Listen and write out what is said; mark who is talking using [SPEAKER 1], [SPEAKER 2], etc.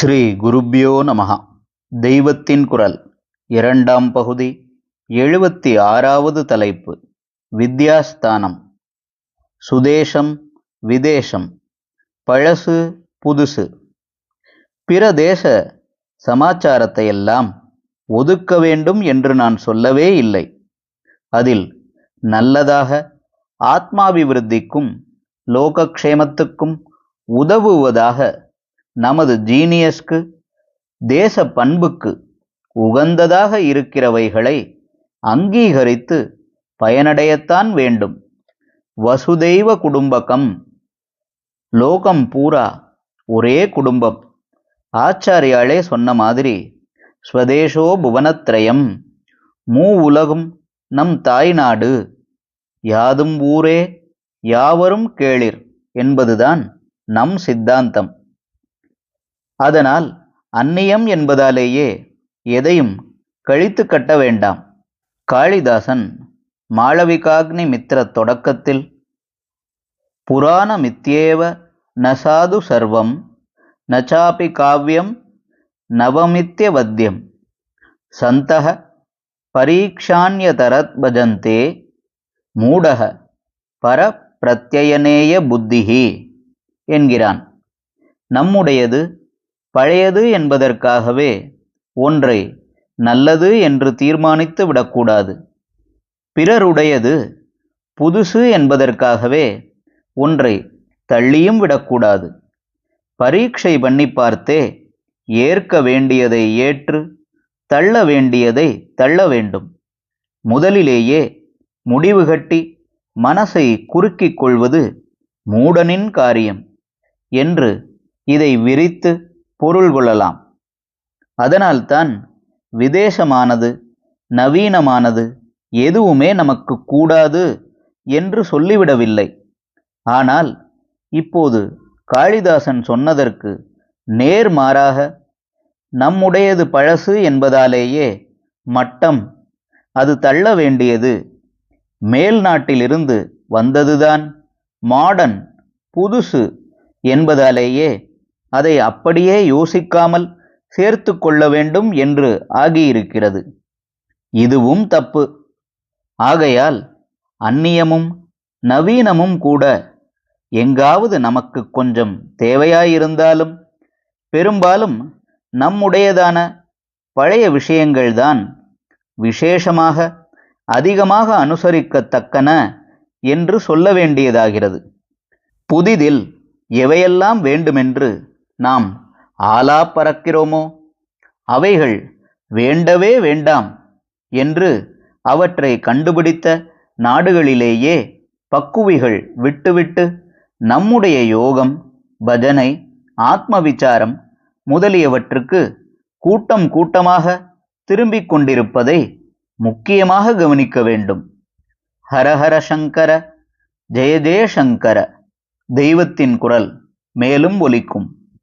[SPEAKER 1] ஸ்ரீ குருப்யோ நமகா தெய்வத்தின் குரல் இரண்டாம் பகுதி எழுபத்தி ஆறாவது தலைப்பு வித்யாஸ்தானம். சுதேசம் விதேசம். பழசு புதுசு. பிற தேச சமாச்சாரத்தை எல்லாம் ஒதுக்க வேண்டும் என்று நான் சொல்லவே இல்லை. அதில் நல்லதாக ஆத்மாபிவிருத்திக்கும் லோகக்ஷேமத்துக்கும் உதவுவதாக நமது ஜீனியஸ்க்கு தேச பண்புக்கு உகந்ததாக இருக்கிறவைகளை அங்கீகரித்து பயனடையத்தான் வேண்டும். வசுதெய்வ குடும்பகம் லோகம் பூரா ஒரே குடும்பம். ஆச்சாரியாலே சொன்ன மாதிரி ஸ்வதேசோ புவனத்ரயம் மூ உலகும் நம் தாய்நாடு யாதும் ஊரே யாவரும் கேளிர் என்பதுதான் நம் சித்தாந்தம். அதனால் அந்நியம் என்பதாலேயே எதையும் கழித்து கட்ட வேண்டாம். காளிதாசன் மாளவிகாக்னி மித்திர தொடக்கத்தில் புராண மித்தியேவ நசாது சர்வம் நச்சாபி காவியம் நவமித்யவத்தியம் சந்தக பரீக்ஷான்யதரத் பஜந்தே மூடக பர பிரத்யயனேய புத்திஹி என்கிறான். நம்முடையது பழையது என்பதற்காகவே ஒன்றை நல்லது என்று தீர்மானித்து விடக்கூடாது. பிறருடையது புதுசு என்பதற்காகவே ஒன்றை தள்ளியும் விடக்கூடாது. பரீட்சை பண்ணி பார்த்தே ஏற்க வேண்டியதை ஏற்று தள்ள வேண்டியதை தள்ள வேண்டும். முதலிலேயே முடிவு கட்டி மனசை குறுக்கிக் கொள்வது மூடனின் காரியம் என்று இதை விரித்து பொருள் கொள்ளலாம். அதனால்தான் விதேசமானது நவீனமானது எதுவுமே நமக்கு கூடாது என்று சொல்லிவிடவில்லை. ஆனால் இப்போது காளிதாசன் சொன்னதற்கு நேர்மாறாக நம்முடையது பழசு என்பதாலேயே மட்டம் அது தள்ள வேண்டியது. மேல் நாட்டிலிருந்து வந்ததுதான் மாடர்ன் புதுசு என்பதாலேயே அதை அப்படியே யோசிக்காமல் சேர்த்து கொள்ள வேண்டும் என்று ஆகியிருக்கிறது. இதுவும் தப்பு. ஆகையால் அந்நியமும் நவீனமும் கூட எங்காவது நமக்கு கொஞ்சம் தேவையாயிருந்தாலும் பெரும்பாலும் நம்முடையதான பழைய விஷயங்கள்தான் விசேஷமாக அதிகமாக அனுசரிக்கத்தக்கன என்று சொல்ல வேண்டியதாகிறது. புதிதில் எவையெல்லாம் வேண்டுமென்று நாம் ஆலா பறக்கிறோமோ? அவைகள் வேண்டவே வேண்டாம் என்று அவற்றை கண்டுபிடித்த நாடுகளிலேயே பக்குவிகள் விட்டுவிட்டு நம்முடைய யோகம் பஜனை ஆத்ம விசாரம் முதலியவற்றுக்கு கூட்டம் கூட்டமாக திரும்பிக் கொண்டிருப்பதை முக்கியமாக கவனிக்க வேண்டும். ஹரஹர சங்கர ஜெய ஜெயசங்கர தெய்வத்தின் குரல் மேலும் ஒலிக்கும்.